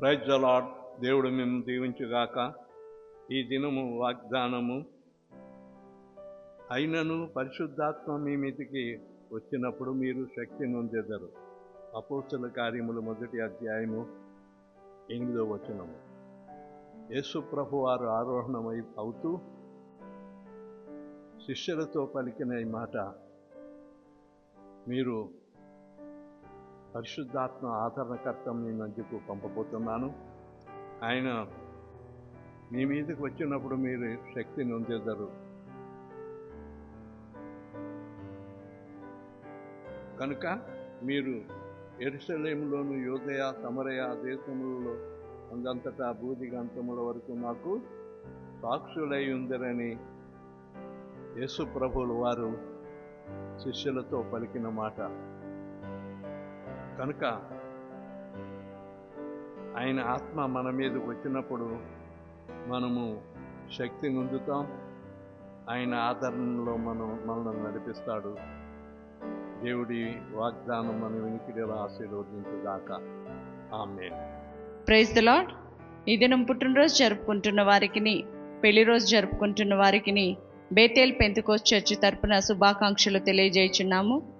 Praise lord. దేవుడు మేము దీవించుగాక. ఈ దినము వాగ్దానము అయినను పరిశుద్ధాత్మ మీ మీదికి వచ్చినప్పుడు మీరు శక్తి నొందెదరు. అపోస్తుల కార్యములు మొదటి అధ్యాయము ఎనిమిదో వచనము. యేసు ప్రభు వారు ఆరోహణమై అవుతూ శిష్యులతో పలికిన ఈ మాట. మీరు పరిశుద్ధాత్మ ఆదరణకర్తం నేను అందుకు పంపబోతున్నాను. ఆయన మీ మీదకి వచ్చినప్పుడు మీరు శక్తిని పొందేదరు కనుక మీరు ఎరుసలేములోను యోధయ సమరయ దేశములలో అందంతటా బూదిగంతముల వరకు నాకు సాక్షులై ఉందరని యేసు ప్రభువులు వారు శిష్యులతో పలికిన మాట. కనుక ఆయన ఆత్మ మన మీద వచ్చినప్పుడు మనము శక్తి నుందుతాం. ఆయన ఆదరణలో మనం మనల్ని నడిపిస్తాడు. దేవుడి వాగ్దానం మన వినికిడిలో ఆశీర్వదించుగాక. ఆమె ప్రైజ్ ద లాడ్ ఈ దినం పుట్టినరోజు జరుపుకుంటున్న వారికి పెళ్ళి రోజు జరుపుకుంటున్న వారికి బేతేల్ పెంతుకోస్ చర్చి తరపున శుభాకాంక్షలు తెలియజేయుచున్నాము.